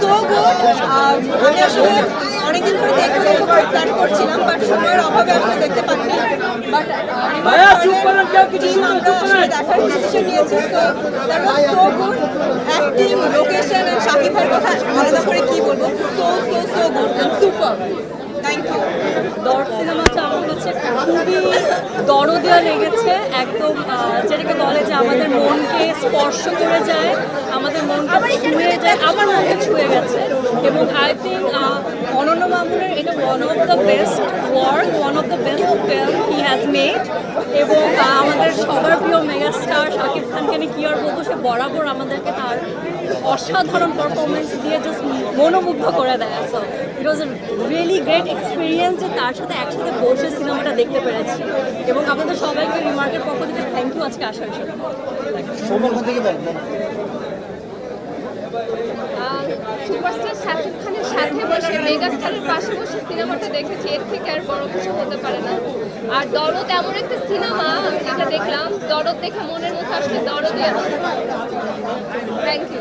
So good আমি আসলে অনেকদিন ধরে দেখব দেখব করে প্ল্যান করছিলাম বাট সময়ের অভাবে আসলে দেখতে পাচ্ছি। বাট ভাইয়া, চুপ করেন, কেউ কিছু শুনুন, আমরা। আসলে দেখার ডিসিশন নিয়েছি so that was so good acting location and Shakib ভাইয়ের কথা আলাদা করে কি বলব? So so so good and super thank you দর সিনেমাটা আমার কাছে খুবই দরদিয়া লেগেছে একদম যেটাকে বলে যে আমাদের মনকে স্পর্শ করে যায় আমাদের মনকে ছুঁয়ে যায় আমার গেছে এবং আই থিঙ্ক অনন্য মামুনের এটা one of the best work one of the best film he has made এবং আমাদের সবার প্রিয় মেগাস্টার শাকিব খানকে নিয়ে কী আর বলব সে বরাবর আমাদেরকে তার অসাধারণ পারফরমেন্স দিয়ে জাস্ট মনোমুগ্ধ করে দেয়। So it was a really great experience যে তার সাথে একসাথে বসে সিনেমাটা দেখতে পেরেছি। এবং আপনাদের সবাইকে রিমার্কের পক্ষ থেকে থ্যাংক ইউ আজকে আসার জন্য সুপারস্টার শাকিব খানের সাথে বসে মেগাস্টারের পাশে বসে সিনেমাটা দেখেছি, এর থেকে আর বড় কিছু হতে পারে না। আর দরদ এমন একটা সিনেমা, যেটা দেখলাম, দরদ দেখে মনের মতো আসলে দরদই আছে থ্যাংক ইউ